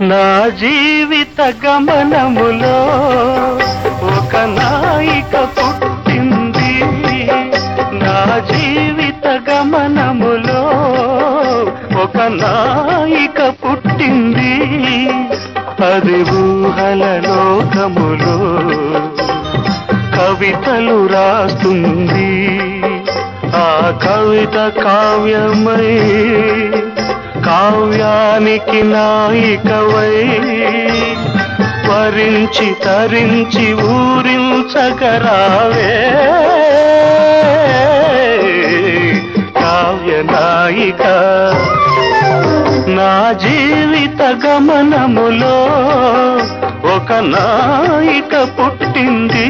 నా జీవిత గమనములో ఒక నాయిక పుట్టింది. నా జీవిత గమనములో ఒక నాయిక పుట్టింది. అది ఊహల లోకములో కవితలు రాస్తుంది. ఆ కవిత కావ్యమై కావ్యానికి నాయికవై వరించి తరించి ఊరించగరావే. కావ్య నాయిక నా జీవిత గమనములో ఒక నాయిక పుట్టింది.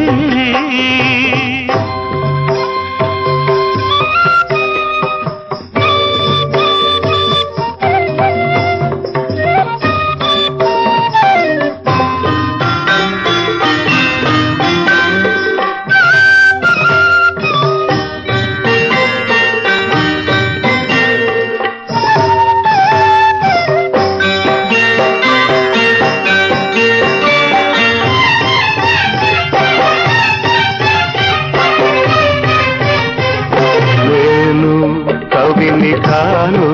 కాను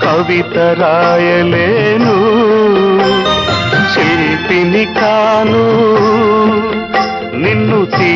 కవిత రాయలేను శిల్పిని కాను నిన్ను తీ